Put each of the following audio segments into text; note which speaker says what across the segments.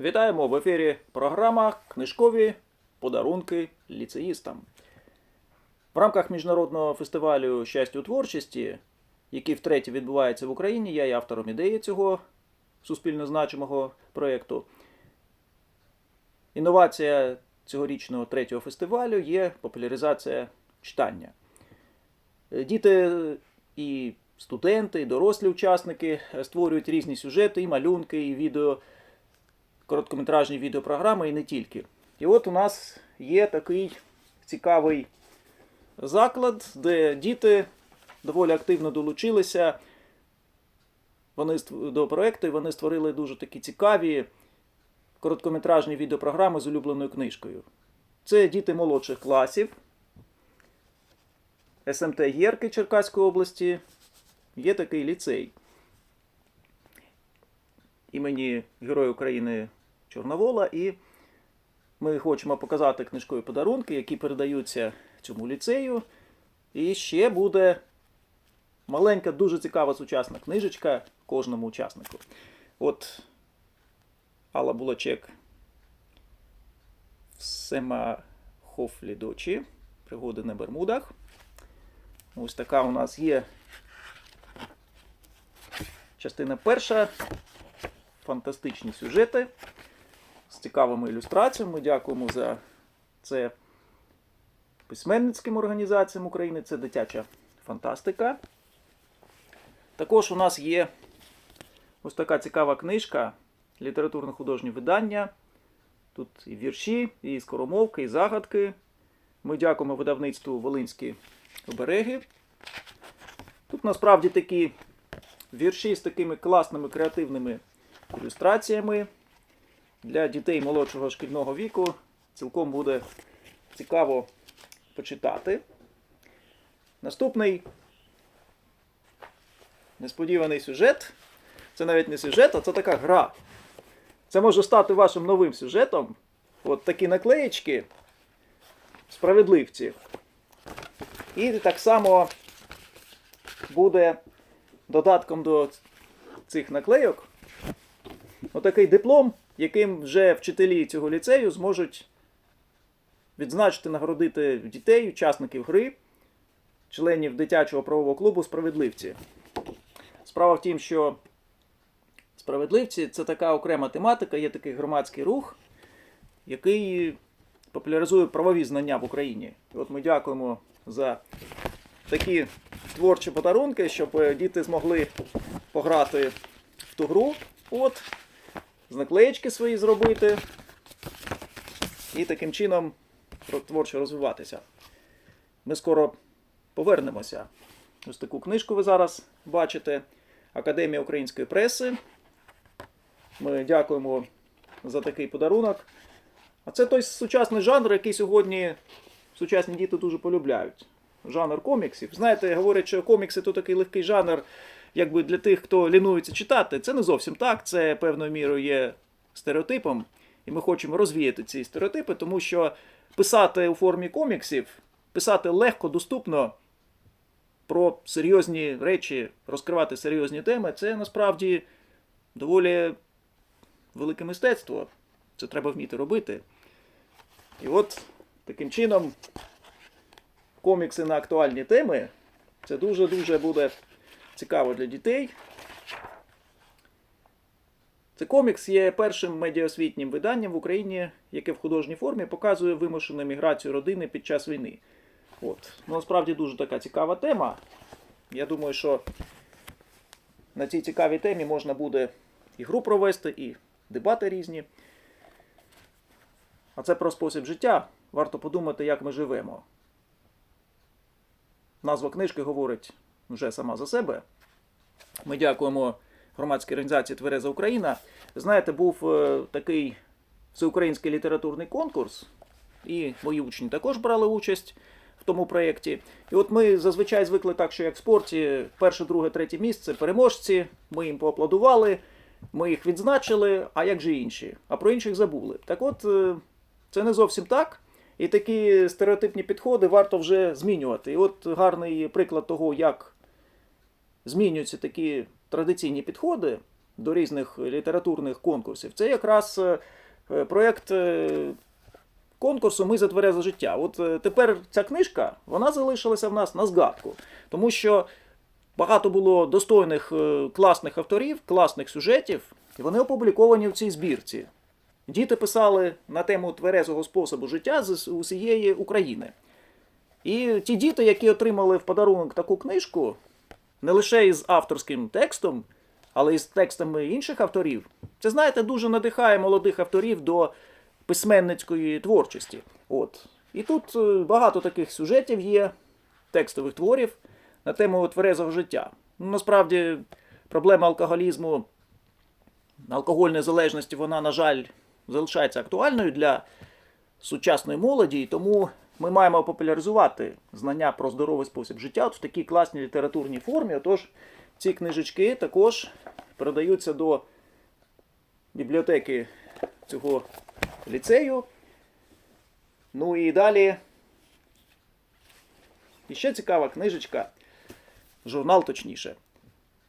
Speaker 1: Вітаємо в ефірі програма Книжкові подарунки ліцеїстам. В рамках міжнародного фестивалю щастя у творчості, який втретє відбувається в Україні, я є автором ідеї цього суспільно значимого проєкту. Інновація цьогорічного третього фестивалю є популяризація читання. Діти і студенти, і дорослі учасники створюють різні сюжети, і малюнки, і відео, короткометражні відеопрограми, і не тільки. І от у нас є такий цікавий заклад, де діти доволі активно долучилися вони до проекту, і вони створили дуже такі цікаві короткометражні відеопрограми з улюбленою книжкою. Це діти молодших класів. СМТ Єрки Черкаської області є такий ліцей імені Героя України Чорновола. І ми хочемо показати книжкові подарунки, які передаються цьому ліцею. І ще буде маленька, дуже цікава сучасна книжечка кожному учаснику. От Алла Булачек Сема Хофлі дочі. Пригоди на Бермудах. Ось така у нас є частина перша. Фантастичні сюжети цікавими ілюстраціями. Дякуємо за це письменницьким організаціям України. Це дитяча фантастика. Також у нас є ось така цікава книжка літературно-художнє видання. Тут і вірші, і скоромовки, і загадки. Ми дякуємо видавництву Волинські обереги. Тут насправді такі вірші з такими класними креативними ілюстраціями. Для дітей молодшого шкільного віку цілком буде цікаво почитати. Наступний несподіваний сюжет. Це навіть не сюжет, а це така гра. Це може стати вашим новим сюжетом. От такі наклеєчки справедливці. І так само буде додатком до цих наклейок отакий диплом, яким вже вчителі цього ліцею зможуть відзначити, нагородити дітей, учасників гри, членів дитячого правового клубу Справедливці. Справа в тім, що справедливці це така окрема тематика, є такий громадський рух, який популяризує правові знання в Україні. І от ми дякуємо за такі творчі подарунки, щоб діти змогли пограти в ту гру. От, наклеєчки свої зробити. І таким чином творчо розвиватися. Ми скоро повернемося. Ось таку книжку ви зараз бачите. Академія української преси. Ми дякуємо за такий подарунок. А це той сучасний жанр, який сьогодні сучасні діти дуже полюбляють. Жанр коміксів. Знаєте, говорять, що комікси то такий легкий жанр, якби для тих, хто лінується читати. Це не зовсім так. Це певною мірою є стереотипом. І ми хочемо розвіяти ці стереотипи, тому що писати у формі коміксів, писати легко, доступно про серйозні речі, розкривати серйозні теми, це насправді доволі велике мистецтво. Це треба вміти робити. І от таким чином комікси на актуальні теми це дуже-дуже буде цікаво для дітей. Це комікс є першим медіаосвітнім виданням в Україні, яке в художній формі показує вимушену міграцію родини під час війни. От. Ну, насправді дуже така цікава тема. Я думаю, що на цій цікавій темі можна буде і гру провести, і дебати різні. А це про спосіб життя. Варто подумати, як ми живемо. Назва книжки говорить вже сама за себе. Ми дякуємо громадській організації Твереза Україна. Знаєте, був е, такий всеукраїнський літературний конкурс, і мої учні також брали участь в тому проєкті. І от ми зазвичай звикли так, що як в спорті, перше, друге, третє місце переможці, ми їм поаплодували, ми їх відзначили, а як же інші? А про інших забули. Так от, е, це не зовсім так. І такі стереотипні підходи варто вже змінювати. І от гарний приклад того, як змінюються такі традиційні підходи до різних літературних конкурсів. Це якраз е, проєкт е, конкурсу Ми за тверезе життя. От е, тепер ця книжка вона залишилася в нас на згадку, тому що багато було достойних класних авторів, класних сюжетів, і вони опубліковані в цій збірці. Діти писали на тему тверезого способу життя з усієї України. І ті діти, які отримали в подарунок таку книжку, не лише із авторським текстом, але й з текстами інших авторів, це, знаєте, дуже надихає молодих авторів до письменницької творчості. От. І тут е, багато таких сюжетів є, текстових творів на тему тверезого життя. Ну, насправді, проблема алкоголізму, алкогольної залежності, вона, на жаль, залишається актуальною для сучасної молоді, і тому ми маємо популяризувати знання про здоровий спосіб життя от в такій класній літературній формі. Отож, ці книжечки також передаються до бібліотеки цього ліцею. Ну і далі. І ще цікава книжечка, журнал точніше.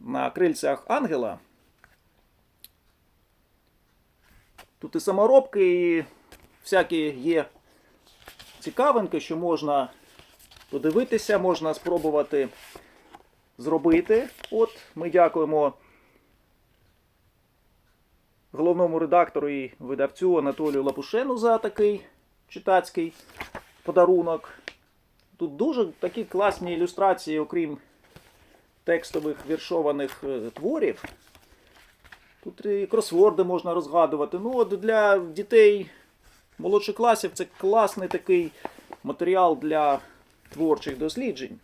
Speaker 1: На крильцях ангела. Тут і саморобки, і всякі є цікавинки, що можна подивитися, можна спробувати зробити. От ми дякуємо головному редактору і видавцю Анатолію Лапушену за такий читацький подарунок. Тут дуже такі класні ілюстрації, окрім текстових віршованих е, творів. Тут і кросворди можна розгадувати. Ну, от для дітей молодших класів це класний такий матеріал для творчих досліджень.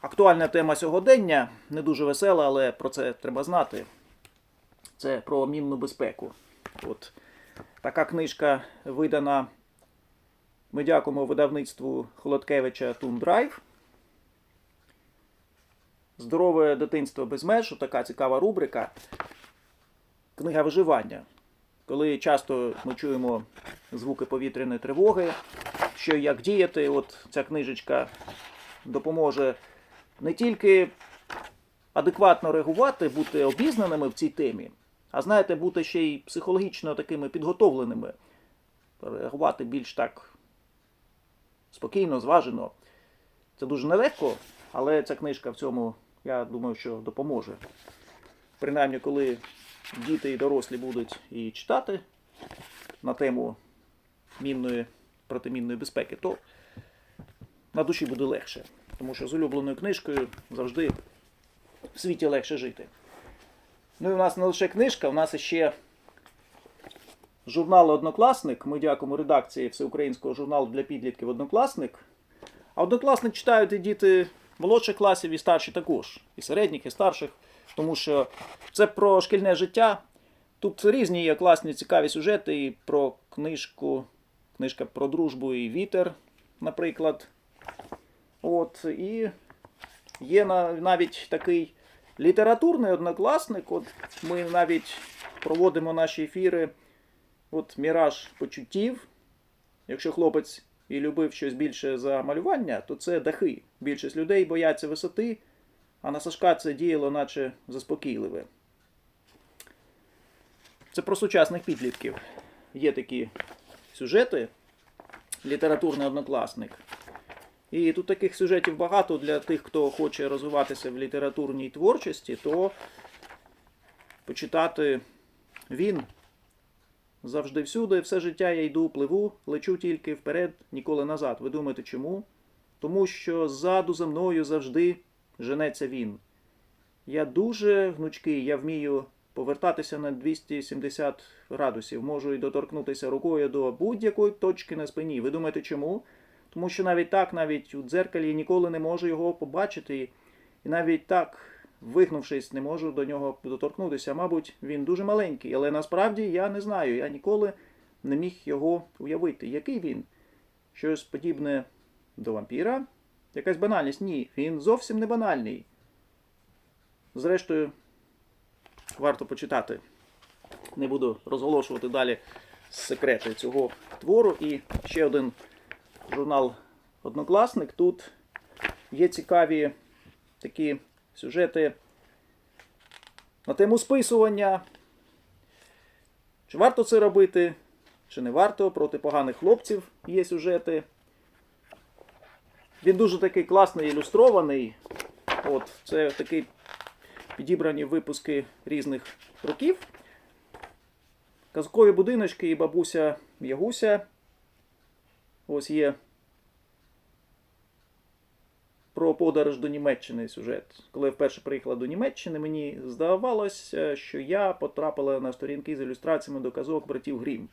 Speaker 1: Актуальна тема сьогодення, не дуже весела, але про це треба знати. Це про мінну безпеку. От така книжка видана. Ми дякуємо видавництву Холодкевича Тундрайв. Здорове дитинство без меж. Така цікава рубрика. Книга виживання. Коли часто ми чуємо звуки повітряної тривоги, що як діяти, от ця книжечка допоможе не тільки адекватно реагувати, бути обізнаними в цій темі, а знаєте, бути ще й психологічно такими підготовленими, реагувати більш так спокійно, зважено. Це дуже нелегко, але ця книжка в цьому, я думаю, що допоможе. Принаймні, коли діти і дорослі будуть її читати на тему мінної протимінної безпеки, то на душі буде легше. Тому що з улюбленою книжкою завжди в світі легше жити. Ну і у нас не лише книжка, у нас ще журнал Однокласник. Ми дякуємо редакції всеукраїнського журналу для підлітків Однокласник. А однокласник читають і діти молодших класів, і старші також, і середніх, і старших, тому що це про шкільне життя. Тут різні є класні цікаві сюжети і про книжку, книжка про дружбу і вітер, наприклад. От, і є навіть такий літературний однокласник. От ми навіть проводимо наші ефіри. От міраж почуттів. Якщо хлопець і любив щось більше за малювання, то це дахи. Більшість людей бояться висоти, а на Сашка це діяло, наче заспокійливе. Це про сучасних підлітків. Є такі сюжети, літературний однокласник. І тут таких сюжетів багато для тих, хто хоче розвиватися в літературній творчості, то почитати він завжди всюди, все життя я йду, пливу, лечу тільки вперед, ніколи назад. Ви думаєте, чому? Тому що ззаду за мною завжди женеться він. Я дуже гнучкий, я вмію повертатися на 270 градусів, можу і доторкнутися рукою до будь-якої точки на спині. Ви думаєте, чому? Тому що навіть так, навіть у дзеркалі я ніколи не можу його побачити, і навіть так, вигнувшись, не можу до нього доторкнутися. Мабуть, він дуже маленький, але насправді я не знаю. Я ніколи не міг його уявити. Який він? Щось подібне до вампіра? Якась банальність? Ні, він зовсім не банальний. Зрештою, варто почитати. Не буду розголошувати далі секрети цього твору. І ще один журнал Однокласник. Тут є цікаві такі сюжети на тему списування. Чи варто це робити, чи не варто проти поганих хлопців є сюжети. Він дуже такий класний ілюстрований. От, це такі підібрані випуски різних років. Казкові будиночки і бабуся Ягуся. Ось є про подорож до Німеччини сюжет. Коли я вперше приїхала до Німеччини, мені здавалося, що я потрапила на сторінки з ілюстраціями до казок братів Грім.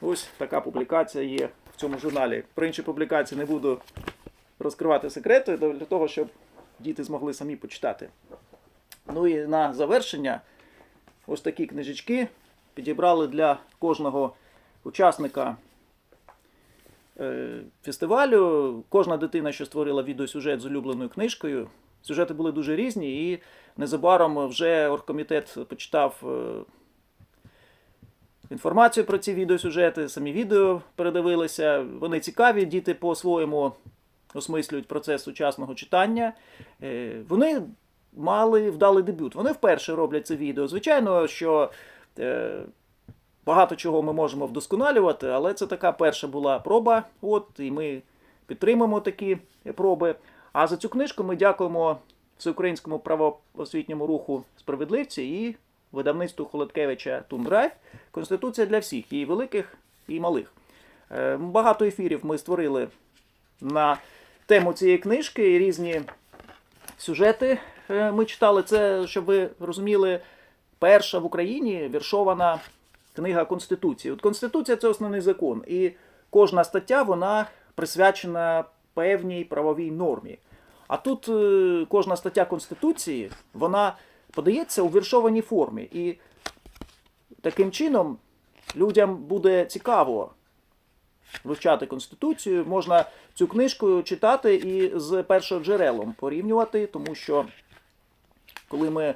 Speaker 1: Ось така публікація є в цьому журналі. Про інші публікації не буду розкривати секрети для того, щоб діти змогли самі почитати. Ну і на завершення ось такі книжечки підібрали для кожного учасника е, фестивалю. Кожна дитина, що створила відеосюжет з улюбленою книжкою. Сюжети були дуже різні, і незабаром вже оргкомітет почитав е, інформацію про ці відеосюжети, самі відео передивилися. Вони цікаві, діти по-своєму осмислюють процес сучасного читання. Е, Вони мали вдалий дебют. Вони вперше роблять це відео. Звичайно, що е, багато чого ми можемо вдосконалювати, але це така перша була проба. От, і ми підтримуємо такі проби. А за цю книжку ми дякуємо Всеукраїнському правоосвітньому руху справедливці і видавництву Холодкевича Тундрайв. Конституція для всіх, і великих, і малих. Е, Багато ефірів ми створили на тему цієї книжки і різні сюжети е, ми читали. Це, щоб ви розуміли, перша в Україні віршована книга Конституції. От Конституція це основний закон, і кожна стаття вона присвячена певній правовій нормі. А тут е, кожна стаття Конституції вона подається у віршованій формі. І таким чином людям буде цікаво вивчати Конституцію. Можна цю книжку читати і з першоджерелом порівнювати, тому що коли ми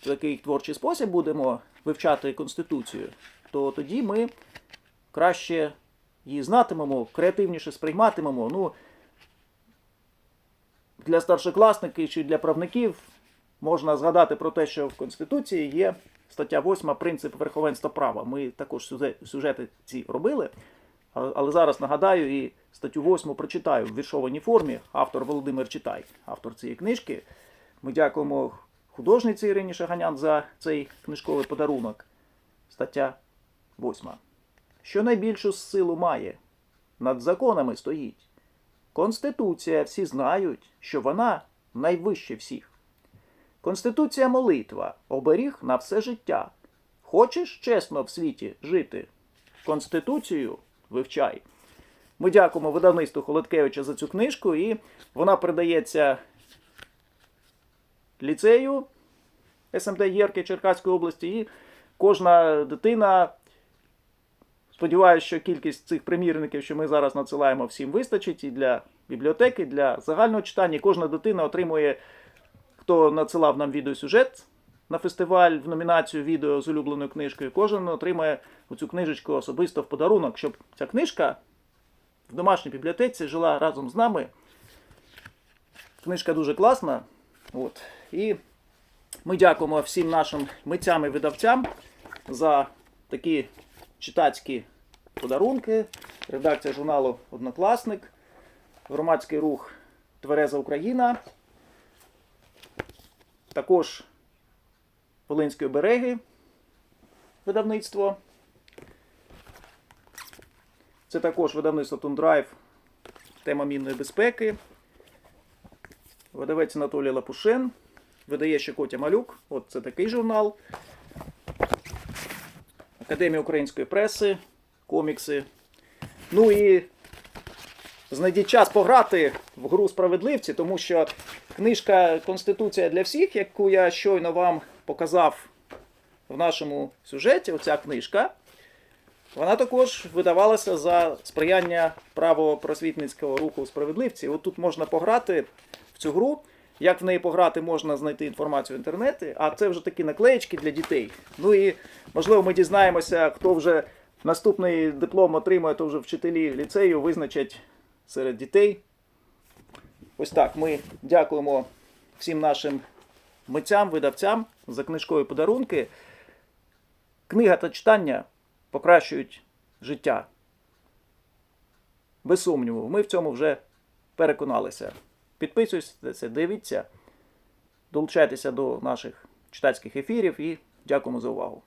Speaker 1: в такий творчий спосіб будемо вивчати Конституцію, то тоді ми краще її знатимемо, креативніше сприйматимемо. Ну, для старшокласників чи для правників можна згадати про те, що в Конституції є стаття 8 принцип верховенства права. Ми також сюжети ці робили. Але зараз нагадаю і статтю 8 прочитаю в віршованій формі. Автор Володимир Читай, автор цієї книжки. Ми дякуємо художниці Ірині Шаганян за цей книжковий подарунок. Стаття 8. Що найбільшу силу має, над законами стоїть. Конституція всі знають, що вона найвище всіх. Конституція молитва, оберіг на все життя. Хочеш чесно в світі жити? Конституцію вивчай. Ми дякуємо видавництву Холодкевича за цю книжку, і вона передається ліцею СМТ Єрки Черкаської області, і кожна дитина. Сподіваюся, що кількість цих примірників, що ми зараз надсилаємо, всім вистачить і для бібліотеки, і для загального читання. Кожна дитина отримує, хто надсилав нам відеосюжет на фестиваль в номінацію відео з улюбленою книжкою. Кожен отримає цю книжечку особисто в подарунок, щоб ця книжка в домашній бібліотеці жила разом з нами. Книжка дуже класна. От. І ми дякуємо всім нашим митцям і видавцям за такі читацькі подарунки. Редакція журналу Однокласник, громадський рух Твереза Україна. Також Волинської береги видавництво. Це також видавництво Тундрайв, тема мінної безпеки. Видавець Анатолій Лапушен. Видає ще Котя Малюк. От це такий журнал. Академія української преси, комікси. Ну і знайдіть час пограти в гру справедливці, тому що книжка Конституція для всіх, яку я щойно вам показав в нашому сюжеті, оця книжка, вона також видавалася за сприяння правопросвітницького руху справедливці. От тут можна пограти в цю гру. Як в неї пограти, можна знайти інформацію в інтернеті, а це вже такі наклеєчки для дітей. Ну і можливо ми дізнаємося, хто вже наступний диплом отримує, то вже вчителі ліцею визначать серед дітей. Ось так. Ми дякуємо всім нашим митцям, видавцям за книжкові подарунки. Книга та читання покращують життя. Без сумніву, ми в цьому вже переконалися. Підписуйтеся, дивіться, долучайтеся до наших читацьких ефірів і дякуємо за увагу.